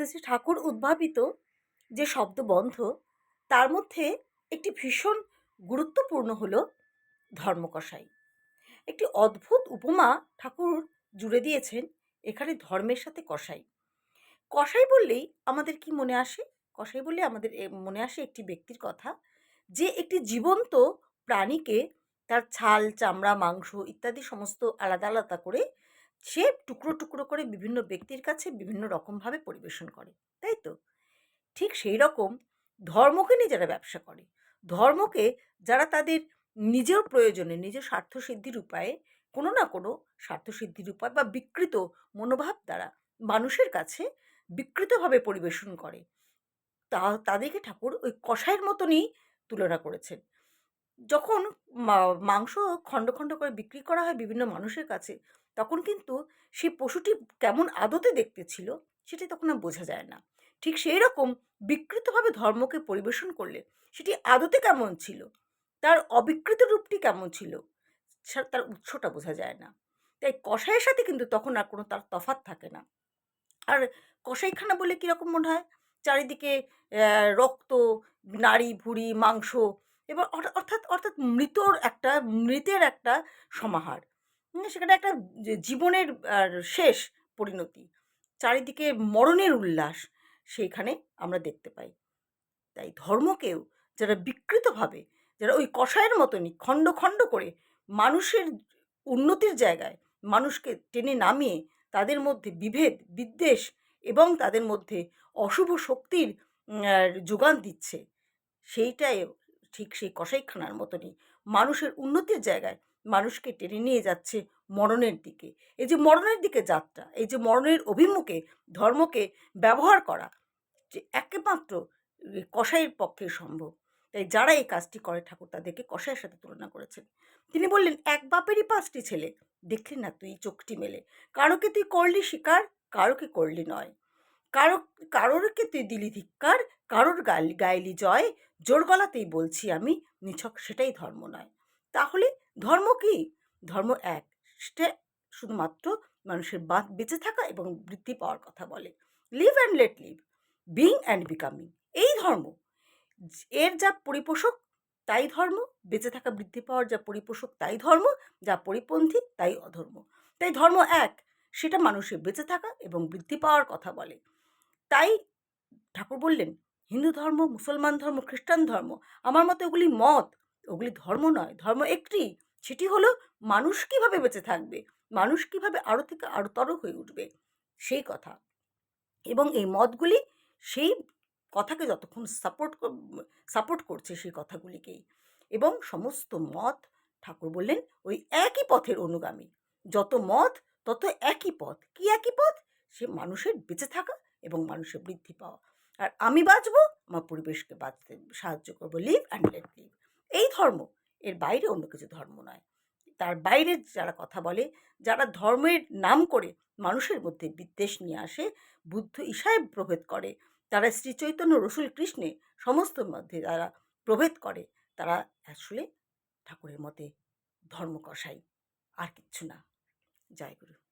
শ্রী শ্রী ঠাকুর উদ্ভাবিত যে শব্দবন্ধ তার মধ্যে একটি ভীষণ গুরুত্বপূর্ণ হল ধর্মকষাই। একটি অদ্ভুত উপমা ঠাকুর জুড়ে দিয়েছেন এখানে ধর্মের সাথে কষাই। কষাই বললেই আমাদের কি মনে আসে? কষাই বললে আমাদের মনে আসে একটি ব্যক্তির কথা যে একটি জীবন্ত প্রাণীকে তার ছাল, চামড়া, মাংস ইত্যাদি সমস্ত আলাদা আলাদা করে সে টুকরো টুকরো করে বিভিন্ন ব্যক্তির কাছে বিভিন্ন রকমভাবে পরিবেশন করে, তাই তো? ঠিক সেই রকম ধর্মকে নিয়ে যারা ব্যবসা করে। ধর্মকে যারা তাদের নিজের প্রয়োজনে, নিজের স্বার্থসিদ্ধির উপায়ে, কোনো না কোনো স্বার্থসিদ্ধির উপায় বা বিকৃত মনোভাব দ্বারা মানুষের কাছে বিকৃতভাবে পরিবেশন করে, তা, তাদেরকে ঠাকুর ওই কষায়ের মতনই তুলনা করেছেন। যখন মাংস খণ্ড খণ্ড করে বিক্রি করা হয় বিভিন্ন মানুষের কাছে তখন কিন্তু সেই পশুটি কেমন আদতে দেখতে ছিল সেটি তখন আর বোঝা যায় না। ঠিক সেই রকম বিকৃতভাবে ধর্মকে পরিবেশন করলে সেটি আদতে কেমন ছিল? তার অবিকৃত রূপটি কেমন ছিল? তার উৎসটা বোঝা যায় না। তাই কষাইয়ের সাথে কিন্তু তখন আর কোনো তার তফাত থাকে না। আর কষাইখানা বলে কীরকম মনে হয়? চারিদিকে রক্ত, নাড়ি, ভুড়ি, মাংস এবার অর্থাৎ অর্থাৎ মৃতর একটা, মৃতের একটা সমাহার। সেখানে একটা জীবনের শেষ পরিণতি, চারিদিকে মরণের উল্লাস সেইখানে আমরা দেখতে পাই। তাই ধর্মকেও যারা বিকৃতভাবে, যারা ওই কষায়ের মতনই খণ্ড খণ্ড করে মানুষের উন্নতির জায়গায় মানুষকে টেনে নামিয়ে তাদের মধ্যে বিভেদ, বিদ্বেষ এবং তাদের মধ্যে অশুভ শক্তির যোগান দিচ্ছে সেইটাই ঠিক সেই কসাইখানার মতনই মানুষের উন্নতির জায়গায় মানুষকে টেনে নিয়ে যাচ্ছে মরণের দিকে। এই যে মরণের দিকে যাত্রা, এই যে মরণের অভিমুখে ধর্মকে ব্যবহার করা, যে একমাত্র কসাইয়ের পক্ষে সম্ভব। তাই যারা এই কাজটি করে ঠাকুর তাদেরকে কষাইয়ের সাথে তুলনা করেছেন। তিনি বললেন, এক বাপেরই পাঁচটি ছেলে। দেখলি না তুই চোখটি মেলে। কারোকে তুই করলি শিকার? কারোকে করলি নয়? কারও কারোরকে তুই দিলি ধিক্কার, কারোর গালি, গাইলি জয়, জোর গলাতেই বলছি আমি, নিছক সেটাই ধর্ম নয়। তাহলে ধর্ম কি? ধর্ম এক সেটা শুধুমাত্র মানুষের বাঁধ বেঁচে থাকা এবং বৃদ্ধি পাওয়ার কথা বলে। Live and let live, being and becoming, এই ধর্ম। এর যা পরিপোষক, তাই ধর্ম। বেঁচে থাকা, বৃদ্ধি পাওয়ার যা পরিপোষক, তাই ধর্ম। যা পরিপন্থী, তাই অধর্ম। তাই ধর্ম এক, সেটা মানুষের বেঁচে থাকা এবং বৃদ্ধি পাওয়ার কথা বলে। তাই ঠাকুর বললেন, হিন্দু ধর্ম, মুসলমান ধর্ম, খ্রিস্টান ধর্ম, আমার মতে ওগুলি মত। ওগুলি ধর্ম নয়, ধর্ম একটি। সেটি হলো মানুষ কীভাবে বেঁচে থাকবে, মানুষ কীভাবে আরও থেকে আরোতর হয়ে উঠবে? সেই কথা। এবং এই মতগুলি সেই কথাকে যতক্ষণ সাপোর্ট সাপোর্ট করছে সেই কথাগুলিকেই। এবং সমস্ত মত, ঠাকুর বললেন, ওই একই পথের অনুগামী। যত মত, তত একই পথ। কি একই পথ? সে মানুষের বেঁচে থাকা এবং মানুষের বৃদ্ধি পাওয়া। আর আমি বাঁচবো, আমার পরিবেশকে বাঁচতে সাহায্য করব লিভ অ্যান্ড লেট লিভ এই ধর্ম, এর বাইরে অন্য কিছু ধর্ম নয়। তার বাইরে যারা কথা বলে, যারা ধর্মের নাম করে মানুষের মধ্যে বিদ্বেষ নিয়ে আসে, বুদ্ধ ঈশায় প্রভেদ করে, তারা শ্রী চৈতন্য রসুল কৃষ্ণে সমস্ত মধ্যে যারা প্রভেদ করে, তারা আসলে ঠাকুরের মতে ধর্ম কষাই আর কিচ্ছু না। জয় গুরু।